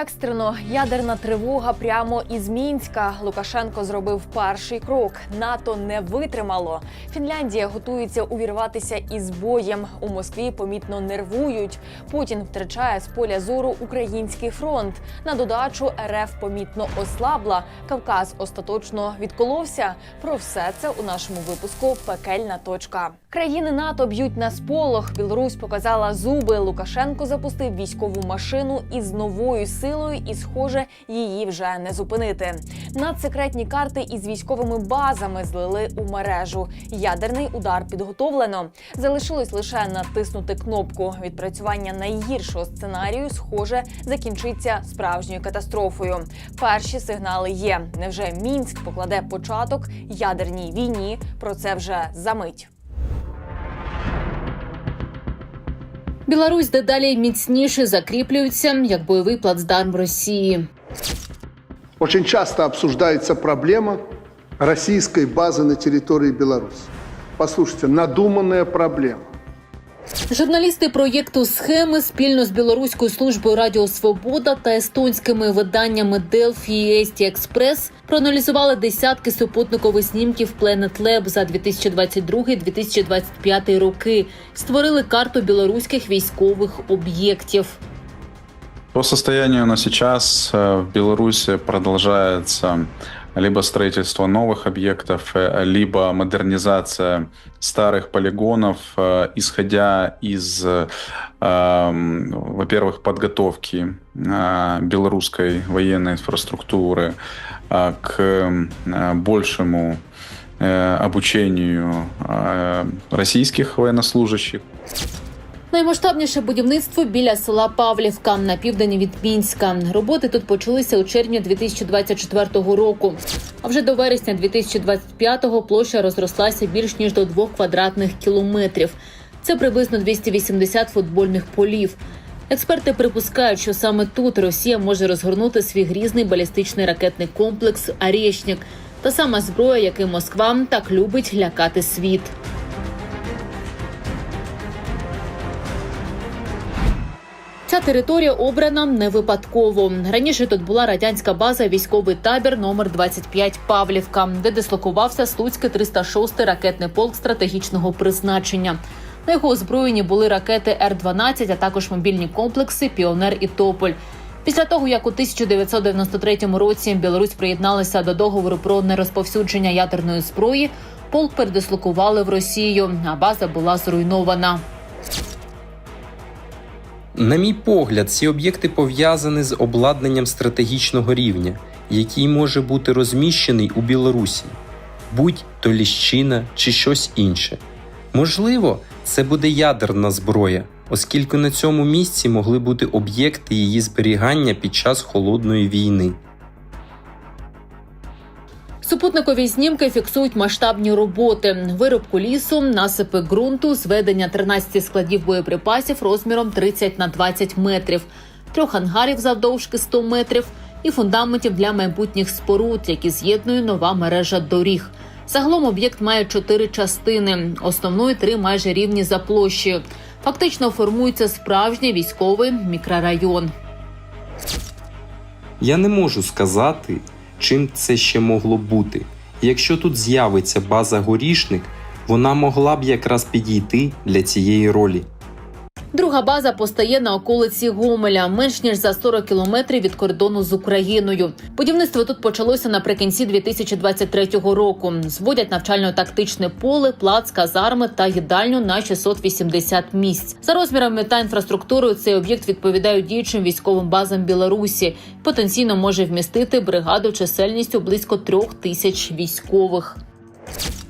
Екстрено ядерна тривога прямо із Мінська. Лукашенко зробив перший крок. НАТО не витримало. Фінляндія готується увірватися із боєм. У Москві помітно нервують. Путін втрачає з поля зору український фронт. На додачу РФ помітно ослабла. Кавказ остаточно відколовся. Про все це у нашому випуску Пекельна точка. Країни НАТО б'ють на сполох. Білорусь показала зуби. Лукашенко запустив військову машину із новою силою, і, схоже, її вже не зупинити. Надсекретні карти із військовими базами злили у мережу. Ядерний удар підготовлено. Залишилось лише натиснути кнопку. Відпрацювання найгіршого сценарію, схоже, закінчиться справжньою катастрофою. Перші сигнали є. Невже мінськ покладе початок ядерній війні? Про це вже за мить. Білорусь дедалі міцніше закріплюється як бойовий плацдарм Росії. Очень часто обсуждается проблема российской базы на территории Беларуси. Послушайте, надуманная проблема. Журналісти проєкту схеми спільно з білоруською службою Радіо Свобода та естонськими виданнями Delphi і Ести Експрес проаналізували десятки супутникових снімків Planet Lab за 2022-2025 роки. Створили карту білоруських військових об'єктів. По состоянию на сейчас э, в Беларуси продолжается либо строительство новых объектов, э, либо модернизация старых полигонов, э, исходя из, э, во-первых, подготовки белорусской военной инфраструктуры к большему обучению российских военнослужащих. Наймасштабніше будівництво біля села Павлівка на південь від Мінська. Роботи тут почалися у червні 2024 року. А вже до вересня 2025-го площа розрослася більш ніж до двох квадратних кілометрів. Це приблизно 280 футбольних полів. Експерти припускають, що саме тут Росія може розгорнути свій грізний балістичний ракетний комплекс «Арєшнік» – та сама зброя, яким Москва так любить лякати світ. Ця територія обрана не випадково. Раніше тут була радянська база військовий табір номер 25 Павлівка, де дислокувався Слуцький 306 ракетний полк стратегічного призначення. На його озброєнні були ракети Р-12, а також мобільні комплекси Піонер і Тополь. Після того, як у 1993 році Білорусь приєдналася до договору про нерозповсюдження ядерної зброї, полк передислокували в Росію, а база була зруйнована. На мій погляд, ці об'єкти пов'язані з обладнанням стратегічного рівня, який може бути розміщений у Білорусі, будь-то ліщина чи щось інше. Можливо, це буде ядерна зброя, оскільки на цьому місці могли бути об'єкти її зберігання під час холодної війни. Супутникові знімки фіксують масштабні роботи: вирубку лісу, насипи ґрунту, зведення 13 складів боєприпасів розміром 30 на 20 метрів, трьох ангарів завдовжки 100 метрів і фундаментів для майбутніх споруд, які з'єднує нова мережа доріг. Загалом об'єкт має чотири частини. Основної три майже рівні за площею. Фактично формується справжній військовий мікрорайон. Я не можу сказати, чим це ще могло бути. Якщо тут з'явиться база горішник, вона могла б якраз підійти для цієї ролі. Друга база постає на околиці Гомеля, менш ніж за 40 кілометрів від кордону з Україною. Будівництво тут почалося наприкінці 2023 року. Зводять навчально-тактичне поле, плац, казарми та їдальню на 680 місць. За розмірами та інфраструктурою цей об'єкт відповідає діючим військовим базам Білорусі. Потенційно може вмістити бригаду чисельністю близько трьох тисяч військових.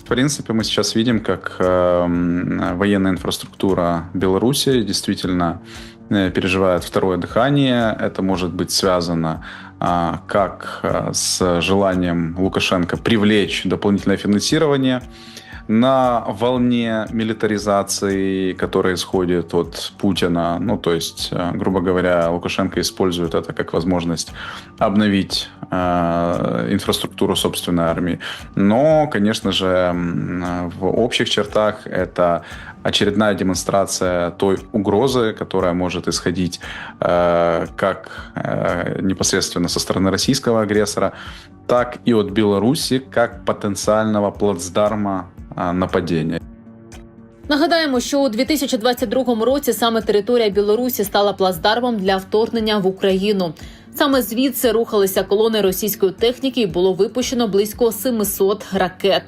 В принципе, мы сейчас видим, как э, м, военная инфраструктура Беларуси действительно э, переживает второе дыхание. Это может быть связано а, как а, с желанием Лукашенко привлечь дополнительное финансирование на волне милитаризации, которая исходит от Путина. Ну, то есть, э, грубо говоря, Лукашенко использует это как возможность обновить э, инфраструктуру собственной армии. Но, конечно же, в общих чертах это очередная демонстрация той угрозы, которая может исходить э, как э, непосредственно со стороны российского агрессора, так и от Беларуси как потенциального плацдарма нападения. Нагадаємо, що у 2022 році саме територія Білорусі стала плацдармом для вторгнення в Україну. Саме звідси рухалися колони російської техніки і було випущено близько 700 ракет.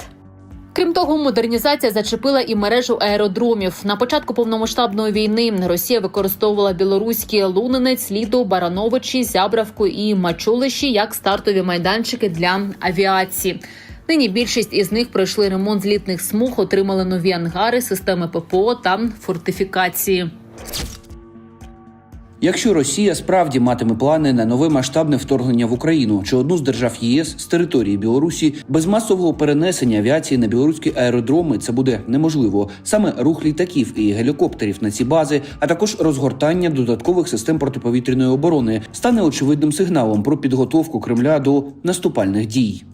Крім того, модернізація зачепила і мережу аеродромів. На початку повномасштабної війни Росія використовувала білоруські Лунинець, Ліду, Барановичі, Зябравку і Мачулищі як стартові майданчики для авіації. Нині більшість із них пройшли ремонт злітних смуг, отримали нові ангари, системи ППО та фортифікації. Якщо Росія справді матиме плани на нове масштабне вторгнення в Україну чи одну з держав ЄС з території Білорусі, без масового перенесення авіації на білоруські аеродроми це буде неможливо. Саме рух літаків і гелікоптерів на ці бази, а також розгортання додаткових систем протиповітряної оборони, стане очевидним сигналом про підготовку Кремля до наступальних дій.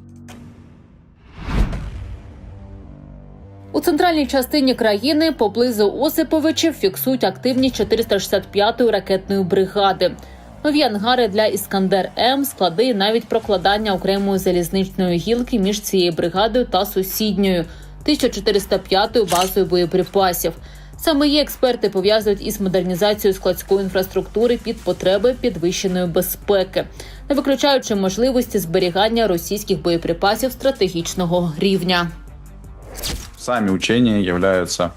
Центральній частині країни поблизу Осиповичів фіксують активність 465-ї ракетної бригади. Нові ангари для Іскандер М, склади і навіть прокладання окремої залізничної гілки між цією бригадою та сусідньою 1405-ю базою боєприпасів. Саме її експерти пов'язують із модернізацією складської інфраструктури під потреби підвищеної безпеки, не виключаючи можливості зберігання російських боєприпасів стратегічного рівня. Сами учения являются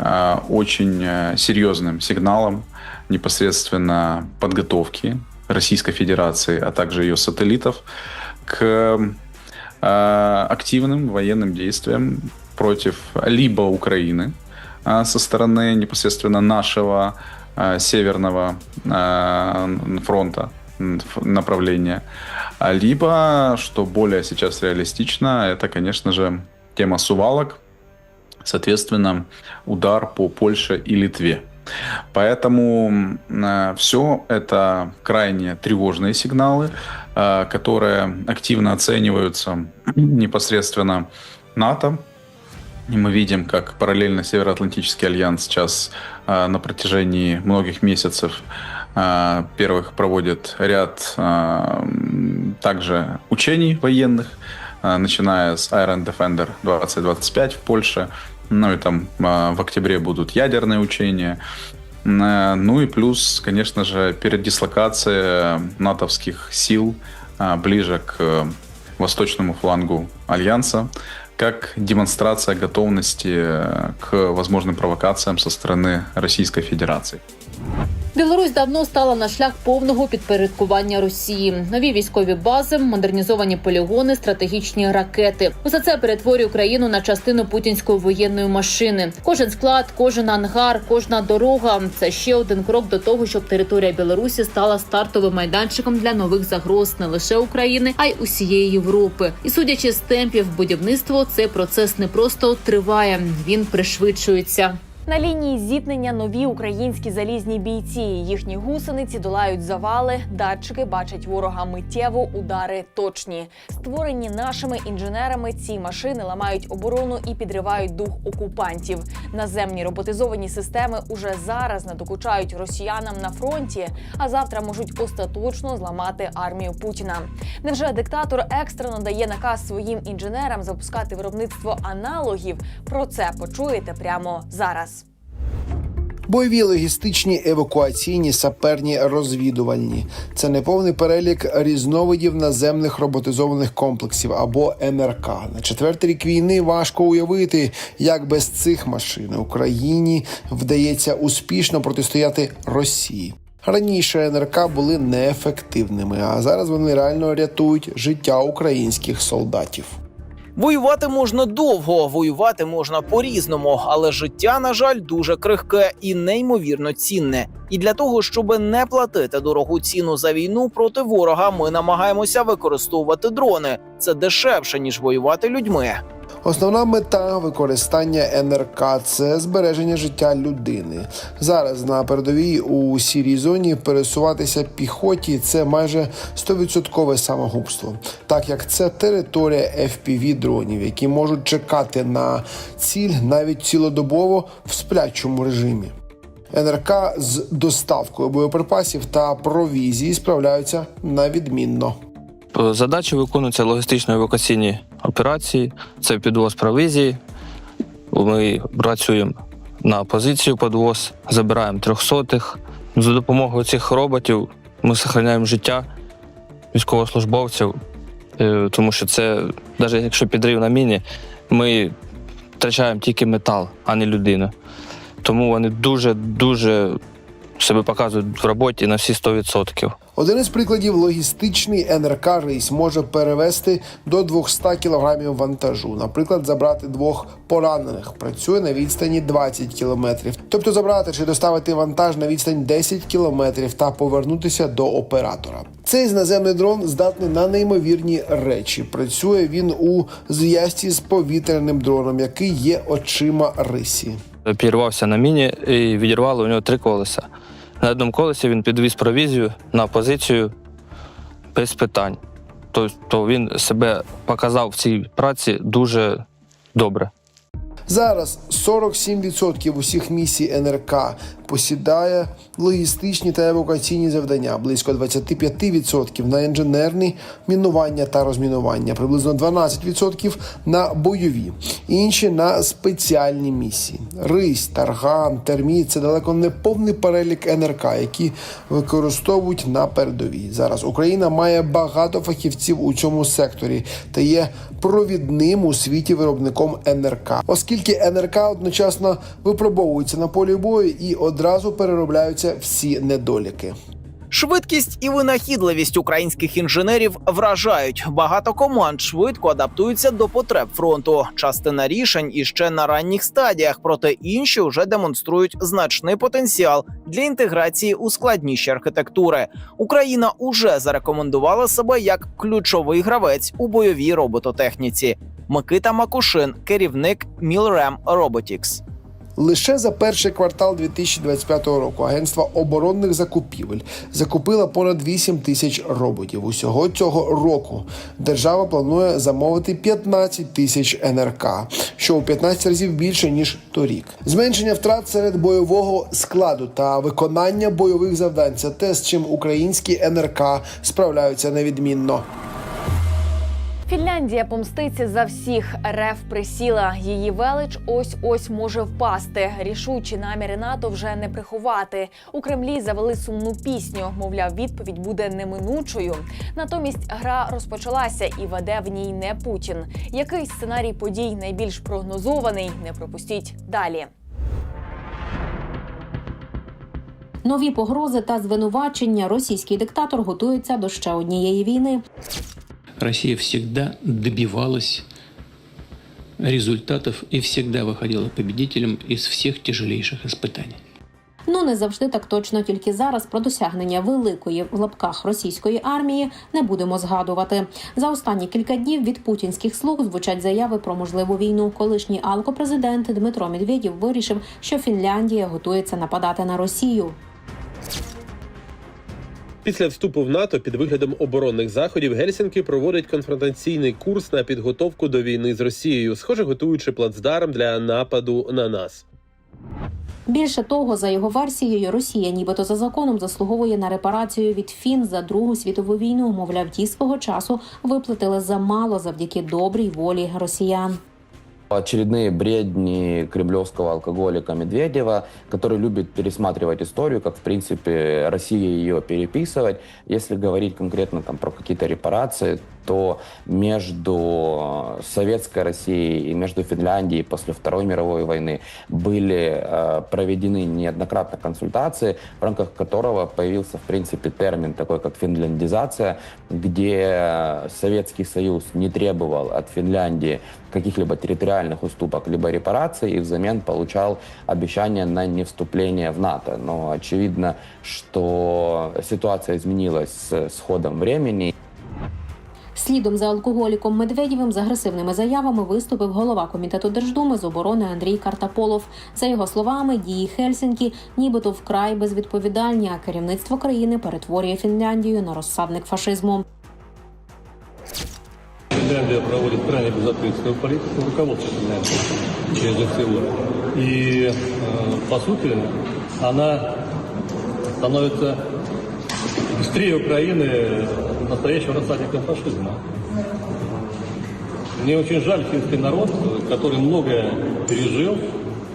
э, очень э, серьезным сигналом непосредственно подготовки Российской Федерации, а также ее сателлитов к э, активным военным действиям против либо Украины э, со стороны непосредственно нашего э, северного э, фронта направления, либо, что более сейчас реалистично, это, конечно же, тема сувалок, соответственно, удар по Польше и Литве. Поэтому все это крайне тревожные сигналы, э, которые активно оцениваются непосредственно НАТО. И мы видим, как параллельно Североатлантический альянс сейчас э, на протяжении многих месяцев э, первых проводит ряд э, также учений военных, э, начиная с Iron Defender 2025 в Польше, ну и там э, в октябре будут ядерные учения. Э, Ну и плюс, конечно же, передислокация натовских сил э, ближе к э, восточному флангу Альянса, как демонстрация готовности к возможным провокациям со стороны Российской Федерации. Білорусь давно стала на шлях повного підпорядкування Росії. Нові військові бази, модернізовані полігони, стратегічні ракети. Усе це перетворює Україну на частину путінської воєнної машини. Кожен склад, кожен ангар, кожна дорога це ще один крок до того, щоб територія Білорусі стала стартовим майданчиком для нових загроз не лише України, а й усієї Європи. І судячи з темпів будівництва, цей процес не просто триває, він пришвидшується. На лінії зіткнення нові українські залізні бійці. Їхні гусениці долають завали. Датчики бачать ворога миттєво, удари точні. Створені нашими інженерами, ці машини ламають оборону і підривають дух окупантів. Наземні роботизовані системи уже зараз надокучають росіянам на фронті, а завтра можуть остаточно зламати армію Путіна. Невже диктатор екстрено дає наказ своїм інженерам запускати виробництво аналогів? Про це почуєте прямо зараз. Бойові логістичні, евакуаційні, саперні, розвідувальні це неповний перелік різновидів наземних роботизованих комплексів або НРК. На четвертий рік війни важко уявити, як без цих машин Україні вдається успішно протистояти Росії. Раніше НРК були неефективними, а зараз вони реально рятують життя українських солдатів. Воювати можна довго, воювати можна по-різному, але життя, на жаль, дуже крихке і неймовірно цінне. І для того, щоб не платити дорогу ціну за війну проти ворога, ми намагаємося використовувати дрони. Це дешевше ніж воювати людьми. Основна мета використання НРК це збереження життя людини. Зараз на передовій у сірій зоні пересуватися піхоті це майже 100% самогубство, так як це територія fpv дронів, які можуть чекати на ціль навіть цілодобово в сплячому режимі. НРК з доставкою боєприпасів та провізії справляються на відмінно. Задачі виконуються логістично-евакуаційні операції, це підвоз провізії. Ми працюємо на позицію підвоз, забираємо трьохсотих. За допомогою цих роботів ми зберігаємо життя військовослужбовців, е, тому що це, навіть якщо підрив на міні, ми втрачаємо тільки метал, а не людину. Тому вони дуже-дуже себе показують в роботі на всі 100%. Один із прикладів логістичний НРК рейс може перевести до 200 кг вантажу. Наприклад, забрати двох поранених працює на відстані 20 км. Тобто забрати чи доставити вантаж на відстань 10 км та повернутися до оператора. Цей наземний дрон здатний на неймовірні речі. Працює він у зв'язці з повітряним дроном, який є очима рисі. Підірвався на міні і відірвало у нього три колеса. На одному колесі він підвіз провізію на позицію без питань. Тобто він себе показав в цій праці дуже добре. Зараз 47% усіх місій НРК посідає логістичні та евакуаційні завдання, близько 25% на інженерні мінування та розмінування, приблизно 12% на бойові, інші на спеціальні місії. Рись, тарган, терміт це далеко не повний перелік НРК, які використовують на передовій. Зараз Україна має багато фахівців у цьому секторі та є провідним у світі виробником НРК, оскільки НРК одночасно випробовується на полі бою і одразу переробляються всі недоліки. Швидкість і винахідливість українських інженерів вражають. Багато команд швидко адаптуються до потреб фронту. Частина рішень іще на ранніх стадіях, проте інші вже демонструють значний потенціал для інтеграції у складніші архітектури. Україна уже зарекомендувала себе як ключовий гравець у бойовій робототехніці. Микита Макушин, керівник Milrem Robotics. Лише за перший квартал 2025 року Агентство оборонних закупівель закупило понад 8 тисяч роботів. Усього цього року держава планує замовити 15 тисяч НРК, що у 15 разів більше ніж торік. Зменшення втрат серед бойового складу та виконання бойових завдань це те, з чим українські НРК справляються невідмінно. Фінляндія помститься за всіх. РФ присіла. Її велич ось ось може впасти. Рішучі наміри НАТО вже не приховати. У Кремлі завели сумну пісню. Мовляв, відповідь буде неминучою. Натомість гра розпочалася і веде в ній не Путін. Який сценарій подій найбільш прогнозований? Не пропустіть далі. Нові погрози та звинувачення російський диктатор готується до ще однієї війни. Россия всегда добивалась результатов и всегда выходила победителем из всех тяжелейших испытаний. Ну не завжди так точно, тільки зараз про досягнення великої в лапках російської армії не будемо згадувати. За останні кілька днів від путінських слуг звучать заяви про можливу війну. Колишній алкопрезидент Дмитро Медведєв вирішив, що Фінляндія готується нападати на Росію. Після вступу в НАТО під виглядом оборонних заходів Гельсінки проводить конфронтаційний курс на підготовку до війни з Росією, схоже, готуючи плацдарм для нападу на нас. Більше того, за його версією, Росія, нібито за законом, заслуговує на репарацію від фін за Другу світову війну. Мовляв, ті свого часу виплатили замало завдяки добрій волі росіян. Очередные бредни кремлевского алкоголика Медведева, который любит пересматривать историю, как, в принципе, Россия ее переписывать. Если говорить конкретно там, про какие-то репарации, то между Советской Россией и между Финляндией после Второй мировой войны были э, проведены неоднократно консультации, в рамках которого появился, в принципе, термин такой, как финляндизация, где Советский Союз не требовал от Финляндии каких-либо территориальных уступок, либо репараций, и взамен получал обещание на невступление в НАТО. Но очевидно, что ситуация изменилась с, с ходом времени. Слідом за алкоголіком Медведєвим з агресивними заявами виступив голова комітету Держдуми з оборони Андрій Картаполов. За його словами, дії Хельсінкі нібито вкрай безвідповідальні, а керівництво країни перетворює Фінляндію на розсадник фашизму. Финляндия проводит крайне безответственную политику руководства Финляндии через СИО. И, по сути, она становится быстрее Украины настоящим рассадником фашизма. Мне очень жаль финский народ, который многое пережил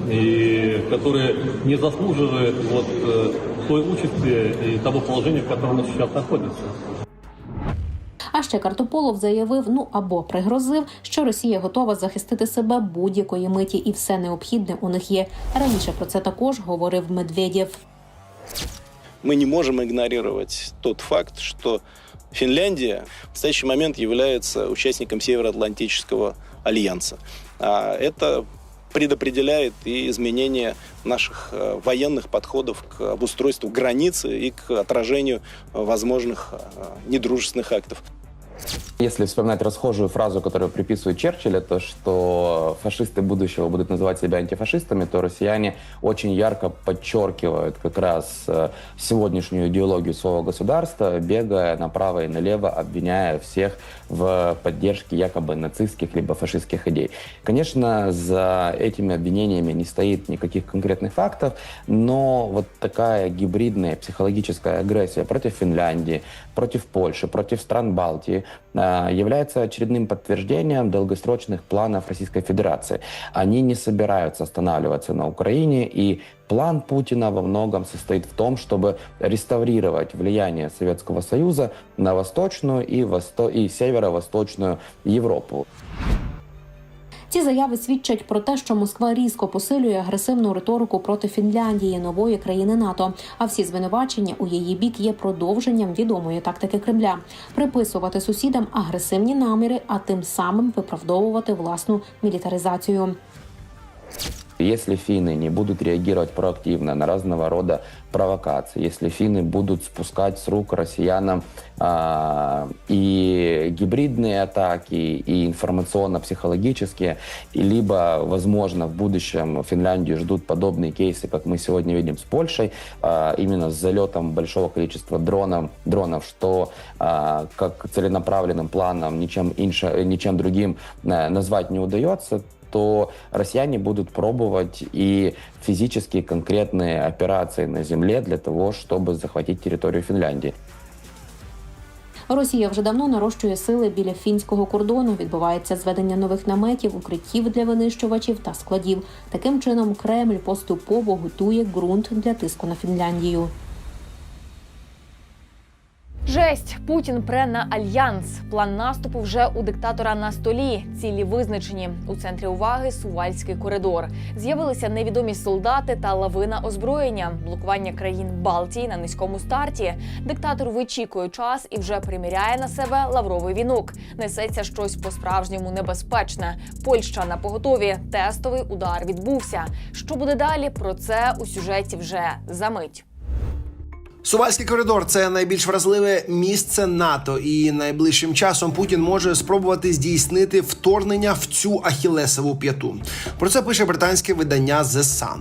и который не заслуживает вот э, той участи и того положения, в котором он сейчас находится. А ще Картополов заявив, ну або пригрозив, що Росія готова захистити себе будь-якої миті, і все необхідне у них є. Раніше про це також говорив Медведєв. Мы не можем игнорировать тот факт, что Финляндия в настоящий момент является участником Североатлантического альянса. А это предопределяет и изменение наших э, военных подходов к обустройству границы и к отражению возможных э, недружественных актов. Если вспоминать расхожую фразу, которую приписывают Черчилля, то что фашисты будущего будут называть себя антифашистами, то россияне очень ярко подчеркивают как раз э, сегодняшнюю идеологию своего государства, бегая направо и налево, обвиняя всех в поддержке якобы нацистских либо фашистских идей. Конечно, за этими обвинениями не стоит никаких конкретных фактов, но вот такая гибридная психологическая агрессия против Финляндии, против Польши, против стран Балтии является очередным подтверждением долгосрочных планов Российской Федерации. Они не собираются останавливаться на Украине, и план Путина во многом состоит в том, чтобы реставрировать влияние Советского Союза на восточную и, восто... и северо-восточную Европу. Ці заяви свідчать про те, що Москва різко посилює агресивну риторику проти Фінляндії, нової країни НАТО. А всі звинувачення у її бік є продовженням відомої тактики Кремля приписувати сусідам агресивні наміри, а тим самим виправдовувати власну мілітаризацію. Если финны не будут реагировать проактивно на разного рода провокации, если финны будут спускать с рук россиянам а, и гибридные атаки, и информационно-психологические, и либо, возможно, в будущем Финляндию ждут подобные кейсы, как мы сегодня видим с Польшей, а, именно с залетом большого количества дронов, дронов что а, как целенаправленным планом ничем, инше, ничем другим а, назвать не удается, то россияне будут пробовать и физические конкретные операции на земле для того, чтобы захватить территорию Финляндии. Росія вже давно нарощує сили біля фінського кордону. Відбувається зведення нових наметів, укриттів для винищувачів та складів. Таким чином, Кремль поступово готує ґрунт для тиску на Фінляндію. Жесть Путін пре на альянс. План наступу вже у диктатора на столі. Цілі визначені у центрі уваги Сувальський коридор. З'явилися невідомі солдати та лавина озброєння, блокування країн Балтії на низькому старті. Диктатор вичікує час і вже приміряє на себе лавровий вінок. Несеться щось по-справжньому небезпечне. Польща на поготові. Тестовий удар відбувся. Що буде далі? Про це у сюжеті вже за мить. Сувальський коридор це найбільш вразливе місце НАТО, і найближчим часом Путін може спробувати здійснити вторгнення в цю ахілесову п'яту. Про це пише британське видання The Sun.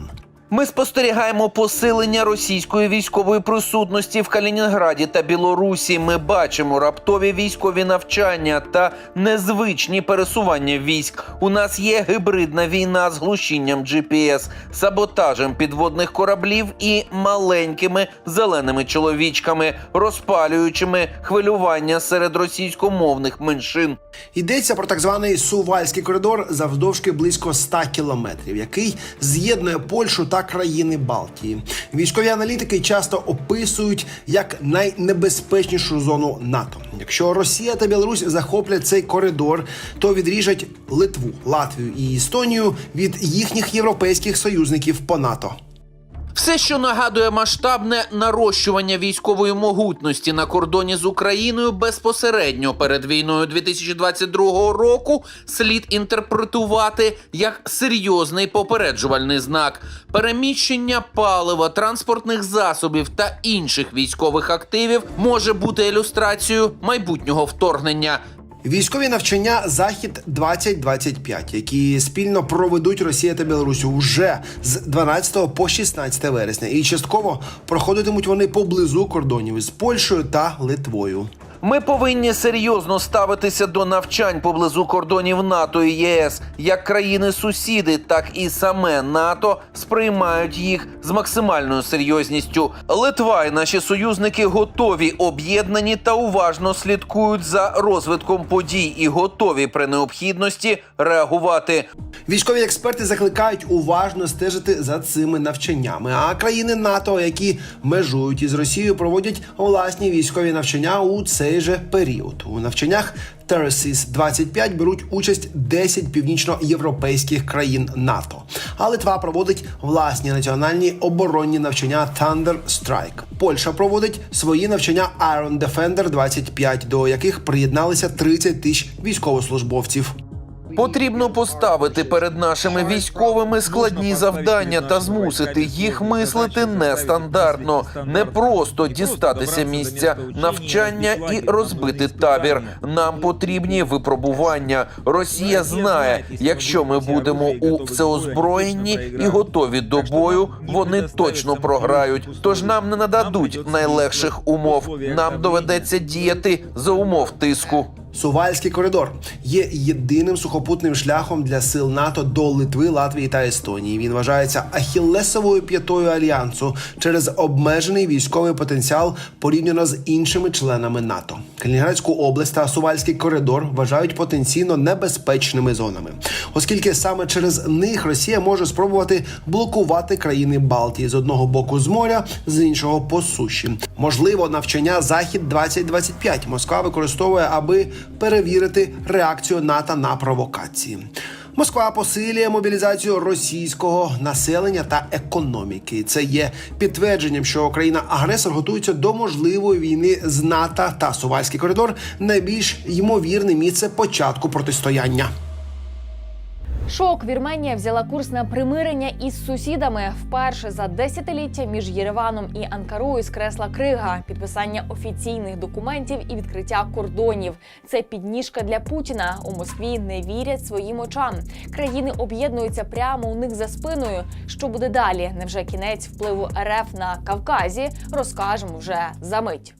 Ми спостерігаємо посилення російської військової присутності в Калінінграді та Білорусі. Ми бачимо раптові військові навчання та незвичні пересування військ. У нас є гибридна війна з глушінням GPS, саботажем підводних кораблів і маленькими зеленими чоловічками, розпалюючими хвилювання серед російськомовних меншин. Йдеться про так званий Сувальський коридор завдовжки близько 100 кілометрів, який з'єднує Польщу та країни Балтії. Військові аналітики часто описують як найнебезпечнішу зону НАТО. Якщо Росія та Білорусь захоплять цей коридор, то відріжать Литву, Латвію і Естонію від їхніх європейських союзників по НАТО. Все, що нагадує масштабне нарощування військової могутності на кордоні з Україною безпосередньо перед війною 2022 року, слід інтерпретувати як серйозний попереджувальний знак. Переміщення палива, транспортних засобів та інших військових активів може бути ілюстрацією майбутнього вторгнення. Військові навчання Захід 2025, які спільно проведуть Росія та Білорусь уже з 12 по 16 вересня, і частково проходитимуть вони поблизу кордонів із Польщею та Литвою. Ми повинні серйозно ставитися до навчань поблизу кордонів НАТО і ЄС. Як країни-сусіди, так і саме НАТО сприймають їх з максимальною серйозністю. Литва і наші союзники готові, об'єднані та уважно слідкують за розвитком подій і готові при необхідності реагувати. Військові експерти закликають уважно стежити за цими навчаннями. А країни НАТО, які межують із Росією, проводять власні військові навчання у цей же період. У навчаннях Terraces 25 беруть участь 10 північноєвропейських країн НАТО. А Литва проводить власні національні оборонні навчання Thunder Strike. Польща проводить свої навчання Iron Defender 25, до яких приєдналися 30 тисяч військовослужбовців. Потрібно поставити перед нашими військовими складні завдання та змусити їх мислити нестандартно, не просто дістатися місця навчання і розбити табір. Нам потрібні випробування. Росія знає, якщо ми будемо у всеозброєнні і готові до бою, вони точно програють. Тож нам не нададуть найлегших умов. Нам доведеться діяти за умов тиску. Сувальський коридор є єдиним сухопутним шляхом для сил НАТО до Литви, Латвії та Естонії. Він вважається ахіллесовою п'ятою альянсу через обмежений військовий потенціал порівняно з іншими членами НАТО. Калінінградську область та Сувальський коридор вважають потенційно небезпечними зонами, оскільки саме через них Росія може спробувати блокувати країни Балтії з одного боку з моря, з іншого по суші. Можливо, навчання Захід 2025 Москва використовує, аби перевірити реакцію НАТО на провокації. Москва посилює мобілізацію російського населення та економіки. Це є підтвердженням, що країна-агресор готується до можливої війни з НАТО та Сувальський коридор найбільш ймовірне місце початку протистояння. Шок Вірменія взяла курс на примирення із сусідами. Вперше за десятиліття між Єреваном і Анкарою скресла крига, підписання офіційних документів і відкриття кордонів. Це підніжка для Путіна. У Москві не вірять своїм очам. Країни об'єднуються прямо у них за спиною. Що буде далі? Невже кінець впливу РФ на Кавказі? Розкажемо вже за мить.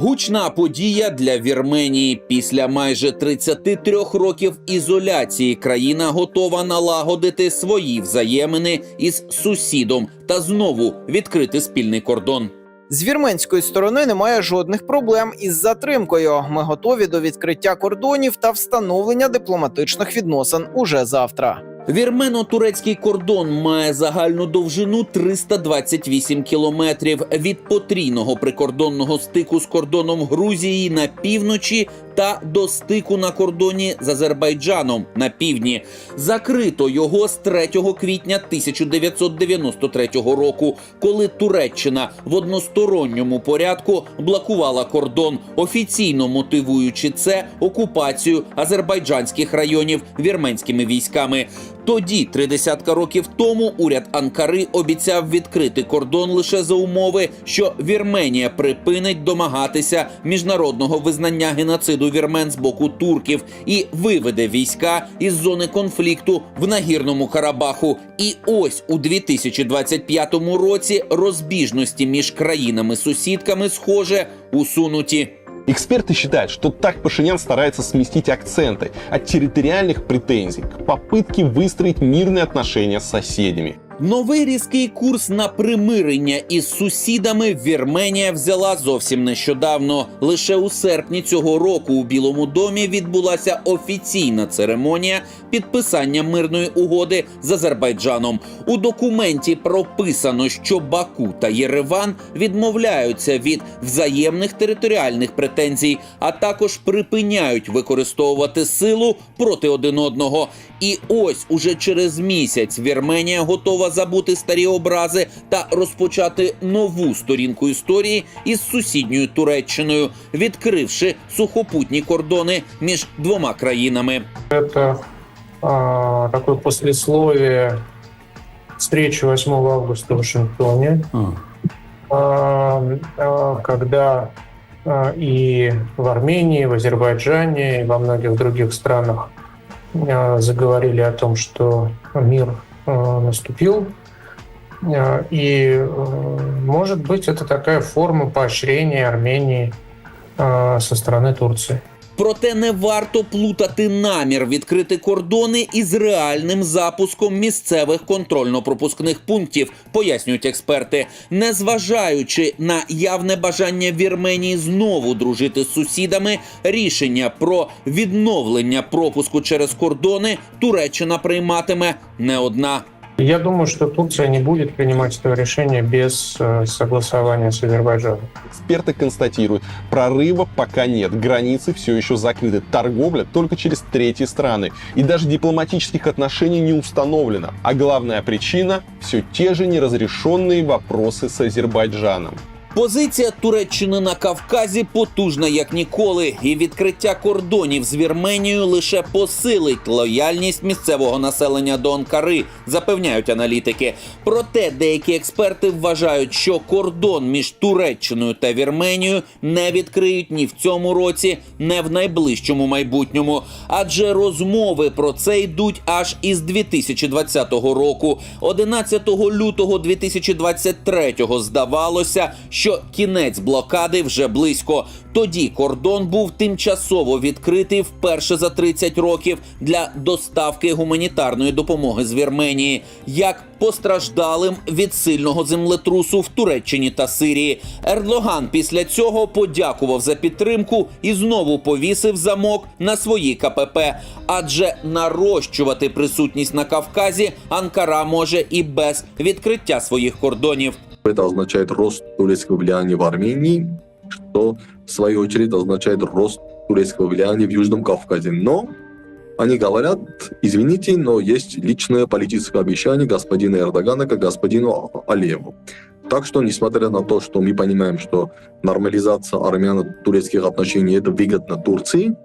Гучна подія для Вірменії. Після майже 33 років ізоляції країна готова налагодити свої взаємини із сусідом та знову відкрити спільний кордон. З вірменської сторони немає жодних проблем із затримкою. Ми готові до відкриття кордонів та встановлення дипломатичних відносин уже завтра. Вірмено-турецький кордон має загальну довжину 328 кілометрів від потрійного прикордонного стику з кордоном Грузії на півночі та до стику на кордоні з Азербайджаном на півдні. Закрито його з 3 квітня 1993 року, коли Туреччина в односторонньому порядку блокувала кордон, офіційно мотивуючи це окупацію азербайджанських районів вірменськими військами. Тоді, три десятка років тому, уряд Анкари обіцяв відкрити кордон лише за умови, що Вірменія припинить домагатися міжнародного визнання геноциду вірмен з боку турків і виведе війська із зони конфлікту в нагірному Карабаху. І ось у 2025 році розбіжності між країнами-сусідками схоже усунуті. Эксперты считают, что так Пашинян старается сместить акценты от территориальных претензий к попытке выстроить мирные отношения с соседями. Новий різкий курс на примирення із сусідами Вірменія взяла зовсім нещодавно. Лише у серпні цього року у Білому домі відбулася офіційна церемонія підписання мирної угоди з Азербайджаном. У документі прописано, що Баку та Єреван відмовляються від взаємних територіальних претензій, а також припиняють використовувати силу проти один одного. І ось уже через місяць Вірменія готова забути старі образи та розпочати нову сторінку історії із сусідньою Туреччиною, відкривши сухопутні кордони між двома країнами. Это а, такое послесловие встречи 8 августа в Вашингтоне, а, а, когда э, и в Армении, в Азербайджане, и во многих других странах э, заговорили о том, что мир э, наступил. Э, И, э, может быть, это такая форма поощрения Армении э, со стороны Турции. Проте не варто плутати намір відкрити кордони із реальним запуском місцевих контрольно-пропускних пунктів, пояснюють експерти. Незважаючи на явне бажання Вірменії знову дружити з сусідами, рішення про відновлення пропуску через кордони Туреччина прийматиме не одна. Я думаю, что Турция не будет принимать этого решения без э, согласования с Азербайджаном. Эксперты констатируют, прорыва пока нет, границы все еще закрыты, торговля только через третьи страны. И даже дипломатических отношений не установлено. А главная причина – все те же неразрешенные вопросы с Азербайджаном. Позиція Туреччини на Кавказі потужна як ніколи, і відкриття кордонів з Вірменією лише посилить лояльність місцевого населення до Анкари, запевняють аналітики. Проте деякі експерти вважають, що кордон між Туреччиною та Вірменією не відкриють ні в цьому році, не в найближчому майбутньому. Адже розмови про це йдуть аж із 2020 року. 11 лютого 2023 здавалося, що кінець блокади вже близько. Тоді кордон був тимчасово відкритий вперше за 30 років для доставки гуманітарної допомоги з Вірменії, як постраждалим від сильного землетрусу в Туреччині та Сирії. Ердоган після цього подякував за підтримку і знову повісив замок на свої КПП. Адже нарощувати присутність на Кавказі Анкара може і без відкриття своїх кордонів. Это означает рост турецкого влияния в Армении, что в свою очередь означает рост турецкого влияния в Южном Кавказе. Но они говорят, извините, но есть личное политическое обещание господина Эрдогана к господину Алиеву. Так что, несмотря на то, что мы понимаем, что нормализация армяно-турецких отношений это выгодно Турции,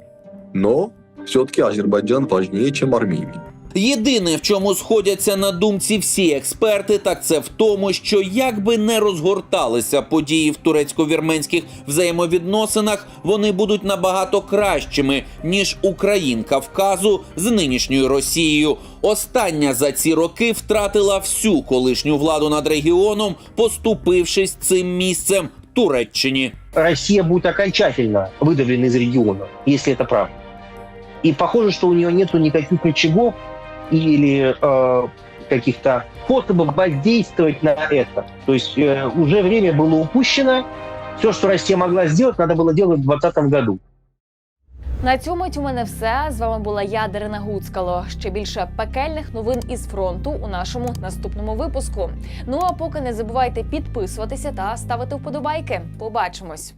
но все-таки Азербайджан важнее, чем Армения. Єдине, в чому сходяться на думці всі експерти, так це в тому, що як би не розгорталися події в турецько-вірменських взаємовідносинах, вони будуть набагато кращими ніж Україн Кавказу з нинішньою Росією. Остання за ці роки втратила всю колишню владу над регіоном, поступившись цим місцем Туреччині. Россия будет окончательно выдавлена из региона, если это правда. И похоже, что у нее нет никаких рычагов или э, каких-то способов воздействовать на это. То есть э, уже время было упущено. Все, что Россия могла сделать, надо было делать в 2020 году. На цьому у мене все. З вами була я, Дарина Гуцкало. Ще більше пекельних новин із фронту у нашому наступному випуску. Ну а поки не забувайте підписуватися та ставити вподобайки. Побачимось.